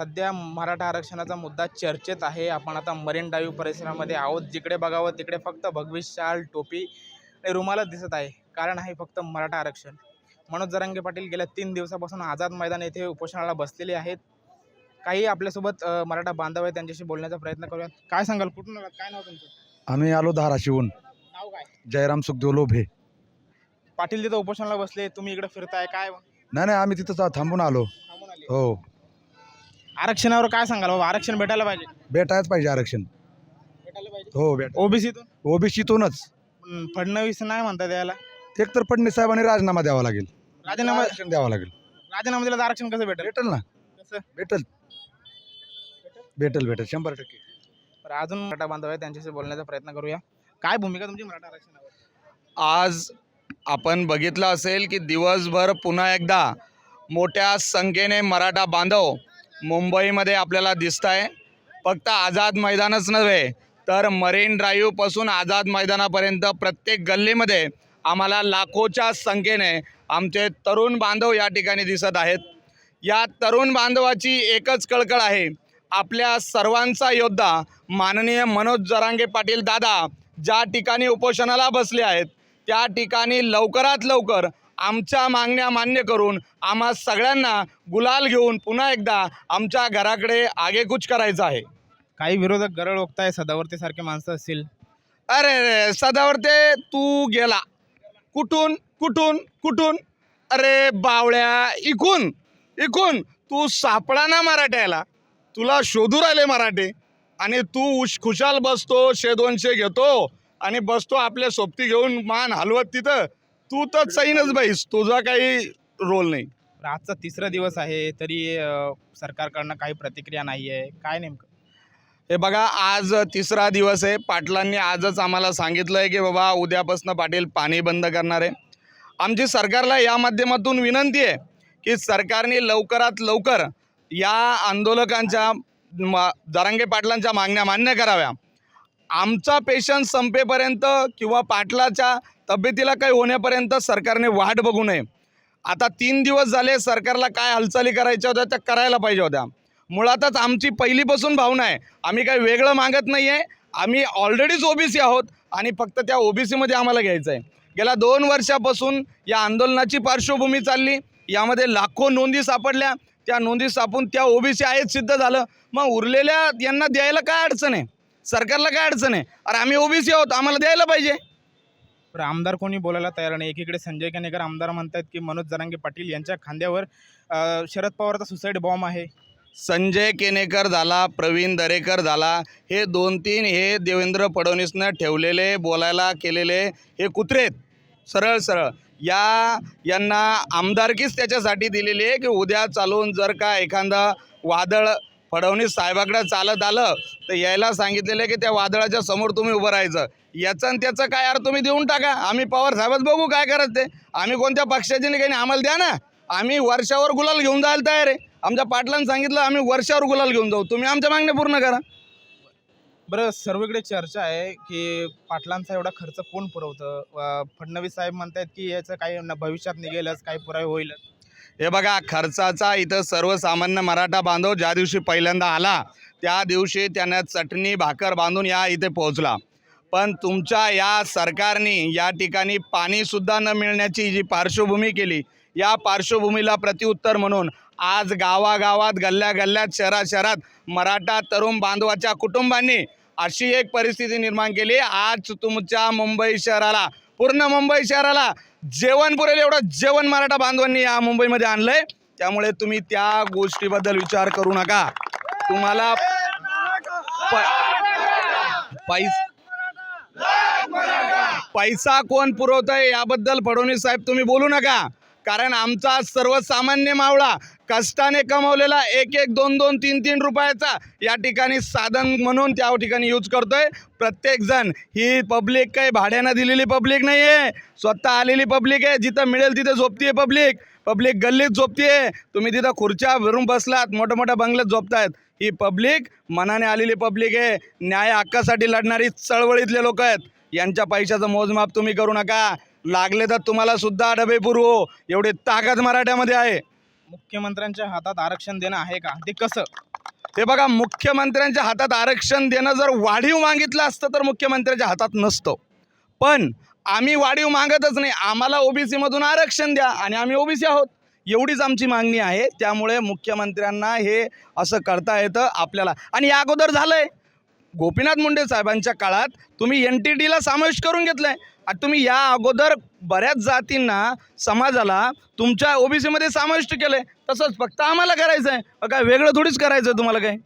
सध्या मराठा आरक्षणाचा मुद्दा चर्चेत आहे. आपण आता मरीन ड्राईव्ह परिसरामध्ये आहोत. जिकडे बघावं तिकडे फक्त भगवी शाल टोपी आणि रुमालच दिसत आहे. कारण आहे फक्त मराठा आरक्षण. मनोज जरांगे पाटील गेल्या तीन दिवसापासून आझाद मैदान येथे उपोषणाला बसलेले आहेत. काही आपल्यासोबत मराठा बांधव आहेत त्यांच्याशी बोलण्याचा प्रयत्न करूया काय सांगाल? कुठून आलात? काय नाव तुमचं? आम्ही आलो धाराशिवून नाव काय? जयराम सुखदेव लोभे. पाटील तिथं उपोषणाला बसले. तुम्ही इकडे फिरताय. काय? नाही नाही आम्ही तिथं था- थांबून आलो. थांबून आले. हो. आरक्षणावर काय सांगाल बाबा? आरक्षण भेटायला पाहिजे. भेटायच पाहिजे आरक्षण. भेटायला पाहिजे. हो भेट. ओबीसीतून? ओबीसीतूनच. पण फडणवीस नाही म्हणतात याला. एक तर फडणवीस साहेबांनी राजीनामा द्यावा लागेल. राजीनामा आरक्षण द्यावं लागेल. राजीनामा दिला तर आरक्षण कसं भेटेल? भेटेल ना. कसं? भेटेल. भेटेल भेटेल. शंभर टक्के. तर अजून मराठा बांधव आहे त्यांच्याशी बोलण्याचा प्रयत्न करूया. काय भूमिका तुमची मराठा आरक्षणावर? आज आपण बघितलं असेल की दिवसभर पुन्हा एकदा मोठ्या संख्येने मराठा बांधव मुंबईमध्ये आपल्याला दिसत आहे फक्त आझाद मैदानच नव्हे तर मरीन ड्राईव्हपासून आझाद मैदानापर्यंत प्रत्येक गल्लीमध्ये आम्हाला लाखोच्या संख्येने आमचे तरुण बांधव या ठिकाणी दिसत आहेत. या तरुण बांधवाची एकच कळकळ आहे. आपल्या सर्वांचा योद्धा माननीय मनोज जरांगे पाटील दादा ज्या ठिकाणी उपोषणाला बसले आहेत त्या ठिकाणी लवकरात लवकर आमच्या मागण्या मान्य करून आम्हा सगळ्यांना गुलाल घेऊन पुन्हा एकदा आमच्या घराकडे आगेकूच करायचं आहे. काही विरोधक गरळ ओकताय सदावर्ती सारखे माणसं असतील. अरे रे सदावरते तू गेला. कुठून कुठून कुठून? अरे बावळ्या इकून इकून. तू सापडा ना मराठ्याला. तुला शोधू राहिले मराठे. आणि तू उश खुशाल बसतो शे दोनशे घेतो. आणि बसतो आपल्या सोबती घेऊन मान हलवत तिथं. तू तर चैनच बाईस तुझा काही रोल नाही. आजचा तिसरा दिवस आहे तरी अ, सरकारकडनं काही प्रतिक्रिया नाही आहे काय नेमकं? हे बघा आज तिसरा दिवस आहे. पाटलांनी आजच आम्हाला सांगितलं आहे की बाबा उद्यापासून पाटील पाणी बंद करणार आहे. आमची सरकारला या माध्यमातून विनंती आहे की सरकारने लवकरात लवकर या आंदोलकांच्या म जरांगे पाटलांच्या मागण्या मान्य कराव्या. आमचा पेशंट संपेपर्यंत किंवा पाटलाच्या तब्येतीला काही होण्यापर्यंत सरकारने वाट बघू नये. आता तीन दिवस झाले सरकारला काय हालचाली करायच्या होत्या त्या करायला पाहिजे होत्या. मुळातच आमची पहिलीपासून भावना आहे आम्ही काही वेगळं मागत नाही आहे आम्ही ऑलरेडीच ओबीसी आहोत आणि फक्त त्या ओबीसीमध्ये आम्हाला घ्यायचं आहे गेल्या दोन वर्षापासून या आंदोलनाची पार्श्वभूमी चालली यामध्ये लाखो नोंदी सापडल्या त्या नोंदी सापून त्या ओबीसी आहेत सिद्ध झालं. मग उरलेल्या यांना द्यायला काय अडचण आहे? सरकारला काय अडचण आहे? अरे आम्ही ओबीसी आहोत आम्हाला द्यायला पाहिजे. तर आमदार कोणी बोलायला तयार नाही. एकीकडे संजय केनेकर आमदार म्हणतात की मनोज जरांगे पाटील यांच्या खांद्यावर अ, शरद पवारचा सुसाईड बॉम्ब आहे. संजय केनेकर झाला प्रवीण दरेकर झाला हे दोन तीन हे देवेंद्र फडणवीसनं ठेवलेले बोलायला केलेले हे कुत्रेत. सरळ सरळ. या यांना आमदारकीच त्याच्यासाठी दिलेली आहे की उद्या चालून जर का एखादा वादळ फडणवीस साहेबाकडे चालत आलं तर यायला सांगितलेलं आहे की त्या वादळाच्या समोर तुम्ही उभं राहायचं. याचं आणि त्याचं काय यार तुम्ही देऊन टाका. आम्ही पवार साहेबच बघू काय करत ते. आम्ही कोणत्या पक्षाचे नाही काही नाही, आम्हाला द्या ना. आम्ही वर्षावर गुलाल घेऊन जायला तयार आहे. आमच्या पाटलांनी सांगितलं आम्ही वर्षावर गुलाल घेऊन जाऊ. तुम्ही आमच्या मागण्या पूर्ण करा. बरं सर्वीकडे चर्चा आहे की पाटलांचा एवढा खर्च कोण पुरवतं? फडणवीस साहेब म्हणतात की याचं काही भविष्यात निघेलच काही पुरावे होईलच. हे बघा खर्चाचा इथं सर्वसामान्य मराठा बांधव ज्या दिवशी पहिल्यांदा आला त्या दिवशी त्यानं चटणी भाकर बांधून या इथे पोहोचला. पण तुमच्या या सरकारने या ठिकाणी पाणीसुद्धा न मिळण्याची जी पार्श्वभूमी केली या पार्श्वभूमीला प्रत्युत्तर म्हणून आज गावागावात गल्ल्या गल्ल्यात शहरात शहरात मराठा तरुण बांधवाच्या कुटुंबांनी अशी एक परिस्थिती निर्माण केली. आज तुमच्या मुंबई शहराला पूर्ण मुंबई शहराला जेवण पुरेल एवढं जेवण मराठा बांधवांनी या मुंबईमध्ये आणलंय. त्यामुळे तुम्ही त्या गोष्टीबद्दल विचार करू नका. तुम्हाला पैसा कोण पुरवत आहे याबद्दल फडणवीस साहेब तुम्ही बोलू नका. कारण आमचा सर्वसामान्य मावळा कष्टाने कमवलेला एक एक दोन दोन तीन तीन रुपयाचा या ठिकाणी साधन म्हणून त्या ठिकाणी यूज करतोय. प्रत्येकजण ही पब्लिक काही भाड्यानं दिलेली पब्लिक नाही आहे स्वतः आलेली पब्लिक आहे जिथं मिळेल तिथं झोपतीये पब्लिक पब्लिक गल्लीत झोपतीये. तुम्ही तिथं खुर्च्या भरून बसलात मोठ्या मोठ्या बंगल्यात झोपतायत. ही पब्लिक मनाने आलेली पब्लिक आहे. न्याय हक्कासाठी लढणारी चळवळीतले लोक आहेत. यांच्या पैशाचं मोजमाप तुम्ही करू नका. लागले तर तुम्हाला सुद्धा डबे पुरवू. एवढी ताकद मराठ्यामध्ये आहे. मुख्यमंत्र्यांच्या हातात आरक्षण देणं आहे का? ते कसं? ते बघा मुख्यमंत्र्यांच्या हातात आरक्षण देणं जर वाढीव मागितलं असतं तर मुख्यमंत्र्यांच्या हातात नसतं. पण आम्ही वाढीव मागतच नाही. आम्हाला ओबीसीमधून आरक्षण द्या आणि आम्ही ओबीसी आहोत. एवढीच आमची मागणी आहे. त्यामुळे मुख्यमंत्र्यांना हे असं करता येतं आपल्याला. आणि या अगोदर झालं आहे गोपीनाथ मुंडे साहेबांच्या काळात तुम्ही एन टी टीला समावेश करून घेतलं आहे तुम्ही या अगोदर बऱ्याच जातींना समाजाला तुमच्या ओबीसीमध्ये समाविष्ट केलं आहे तसंच फक्त आम्हाला करायचं आहे काय वेगळं थोडीच करायचं आहे तुम्हाला काय